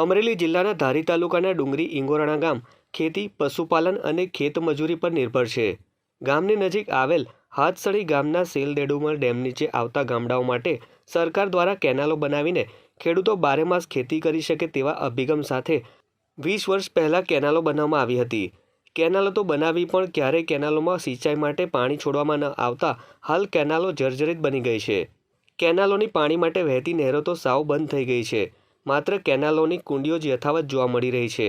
અમરેલી જિલ્લાના ધારી તાલુકાના ડુંગરી ઇંગોરણા ગામ ખેતી, પશુપાલન અને ખેતમજૂરી પર નિર્ભર છે. ગામની નજીક આવેલ હાથસળી ગામના સેલદેડુમર ડેમ નીચે આવતા ગામડાઓ માટે સરકાર દ્વારા કેનાલો બનાવીને ખેડૂતો બારેમાસ ખેતી કરી શકે તેવા અભિગમ સાથે વીસ વર્ષ પહેલાં કેનાલો બનાવવામાં આવી હતી. કેનાલો તો બનાવી પણ ક્યારેય કેનાલોમાં સિંચાઈ માટે પાણી છોડવામાં ન આવતા હાલ કેનાલો જર્જરિત બની ગઈ છે. કેનાલોની પાણી માટે વહેતી નહેરો તો સાવ બંધ થઈ ગઈ છે. માત્ર કેનાલોની કુંડીઓ જ યથાવત જોવા મળી રહી છે.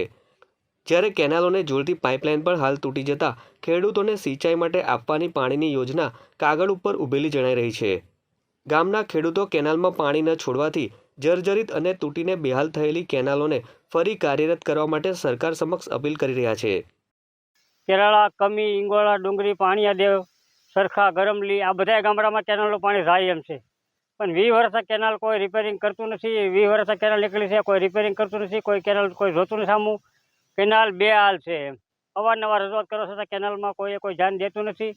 જ્યારે કેનાલોને જોડતી પાઇપલાઇન પણ હાલ તૂટી જતા ખેડૂતોને સિંચાઈ માટે આપવાની પાણીની યોજના કાગળ ઉપર ઊભેલી જણાઈ રહી છે. ગામના ખેડૂતો કેનાલમાં પાણી ન છોડવાથી જર્જરિત અને તૂટીને બેહાલ થયેલી કેનાલોને ફરી કાર્યરત કરવા માટે સરકાર સમક્ષ અપીલ કરી રહ્યા છે. કેરાળા, કમી ઇંગોળા ડુંગરી પાણીયાદેવ સરખા ગરમલી આ બધા ગામડામાં કેનાલો પાણી જાય એમ છે. પણ વી વર્ષ કેનાલ કોઈ રિપેરિંગ કરતું નથી. વી વર્ષ કેનાલ નીકળી છે, કોઈ રિપેરિંગ કરતું નથી, કોઈ કેનાલ કોઈ જોતું નથી સામું કેનાલ બે હાલ છે અવારનવાર રજૂઆત કરવા છતાં કેનાલમાં કોઈએ કોઈ ધ્યાન દેતું નથી.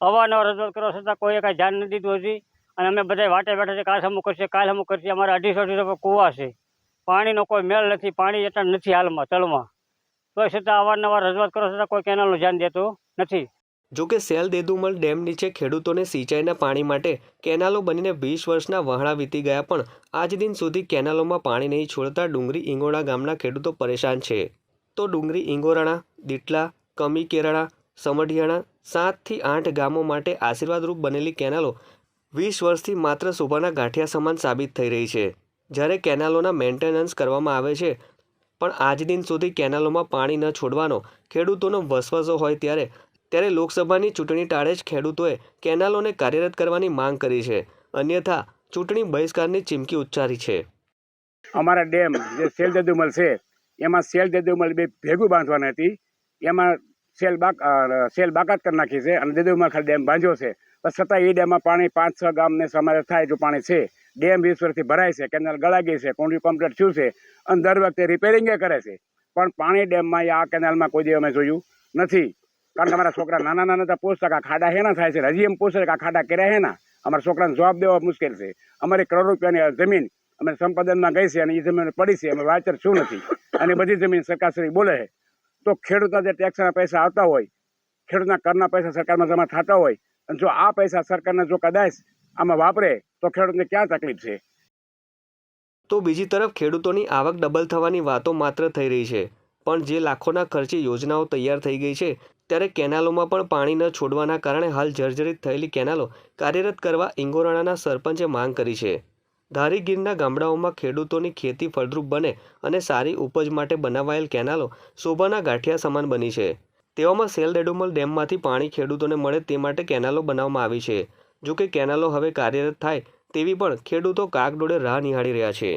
અવારનવાર રજૂઆત કરવા છતાં કોઈએ કાંઈ ધ્યાન નથી દીધું હજી. અને અમે બધા વાટે બેઠા છે કાલ સામું કરશે, કાલ સામું કરશે. અમારા અઢીસો અઢીસો કૂવા છે. પાણીનો કોઈ મેળ નથી, પાણી એટલા નથી હાલમાં તળમાં તો છતાં અવારનવાર રજૂઆત કરો છતાં કોઈ કેનાલનું ધ્યાન દેતું નથી. જો કે સેલ દેદુમલ ડેમ નીચે ખેડૂતોને સિંચાઈના પાણી માટે કેનાલો બનીને વીસ વર્ષના વહાણા વીતી ગયા પણ આજ દિન સુધી કેનાલોમાં પાણી નહીં છોડતા ડુંગરી ઇંગોળા ગામના ખેડૂતો પરેશાન છે. તો ડુંગરી ઇંગોરાણા દીટલા, કમી કેરાણા સમઢિયાણા સાતથી આઠ ગામો માટે આશીર્વાદરૂપ બનેલી કેનાલો વીસ વર્ષથી માત્ર શોભાના ગાંઠિયા સમાન સાબિત થઈ રહી છે. જ્યારે કેનાલોના મેન્ટેનન્સ કરવામાં આવે છે, પણ આજ દિન સુધી કેનાલોમાં પાણી ન છોડવાનો ખેડૂતોનો વસવસો હોય ત્યારે ત્યારે લોકસભાની ચૂંટણી ટાળે જ ખેડૂતોએ કેનાલોને કાર્યરત કરવાની માંગ કરી છે. અન્યથા, ચૂંટણી બહિષ્કારની ચીમકી ઉચ્ચારી છે. અમારા ડેમ જે સેલ દેદુમલ છે, એમાં સેલ દેદુમલ બે ભેગું બાંધવાની હતી. એમાં સેલ બાક સેલ બાકાત કરી નાખી છે અને દેદુમલ ખાલી ડેમ બાંધ્યો છે. પણ છતાં એ ડેમમાં પાણી પાંચ છ ગામને સમારે થાય એટલું પાણી છે. ડેમ વીસ વર્ષથી ભરાય છે, કેનાલ ગળા ગઈ છે કોન્ટ્રી કમ્પ્લીટ થયું છે અને દર વખતે રિપેરિંગે કરે છે. પણ પાણી ડેમમાં આ કેનાલમાં કોઈ દી અમે જોયું નથી. કારણ કે અમારા છોકરા નાના નાના હતા પૂછતા કે ખાડા હેના થાય છે. હજી એમ પૂછે કે આ ખાડા કર્યા હેના. અમારા છોકરાને જવાબ દેવા મુશ્કેલ છે. અમારી કરોડ રૂપિયાની જમીન અમે સંપાદનમાં ગઈ છે અને એ જમીન પડી છે. અમે વાચર શું નથી. અને બધી જમીન સરકારશ્રી બોલે છે. તો ખેડૂતના જે ટેક્સના પૈસા આવતા હોય, ખેડૂતના કરના પૈસા સરકારમાં જમા થતા હોય, અને જો આ પૈસા સરકારના જો કદાચ આમાં વાપરે, તો ખેડૂતને ક્યાં તકલીફ છે? તો બીજી તરફ ખેડૂતોની આવક ડબલ થવાની વાતો માત્ર થઈ રહી છે. પણ જે લાખોના ખર્ચે યોજનાઓ તૈયાર થઈ ગઈ છે, ત્યારે કેનાલોમાં પણ પાણી ન છોડવાના કારણે હાલ જર્જરિત થયેલી કેનાલો કાર્યરત કરવા ઇંગોરાણાના સરપંચે માંગ કરી છે. ધારી ગીરના ગામડાઓમાં ખેડૂતોની ખેતી ફળદ્રુપ બને અને સારી ઉપજ માટે બનાવાયેલ કેનાલો શોભાના ગાંઠિયા સમાન બની છે. તેવામાં સેલ ડેડુમલ ડેમમાંથી પાણી ખેડૂતોને મળે તે માટે કેનાલો બનાવવામાં આવી છે. જોકે કેનાલો હવે કાર્યરત થાય તેવી પણ ખેડૂતો કાગડોળે રાહ નિહાળી રહ્યા છે.